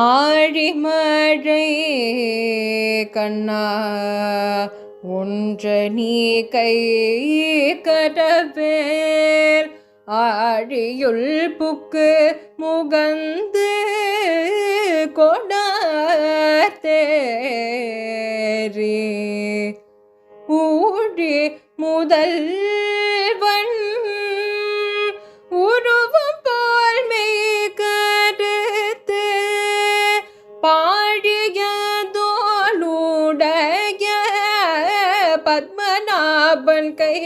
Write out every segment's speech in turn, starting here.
ஆழிமழை கண்ணா ஒன்ற நீ கை கரவேல் ஆழியுள் புக்கு முகந்து கொடாத்தேரி ஊழி முதல் பத்மநாபன் கையில்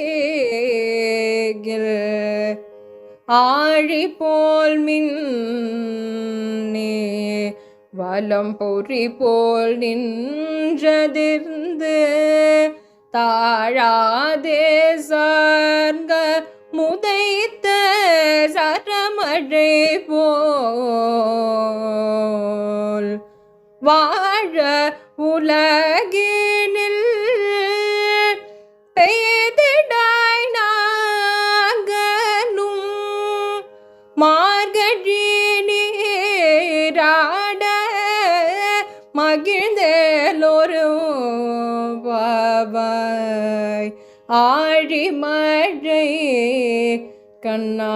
ஆழி போல் மின்னே வலம் பொறி போல் நின்றதிர்ந்து தாழாதே சார்ந்த முதைத்த சரமழை போல் வாழ உலகே மார்கழி நீராட மகிழ்ந்தேலொரு பாவாய் ஆழி மழை கண்ணா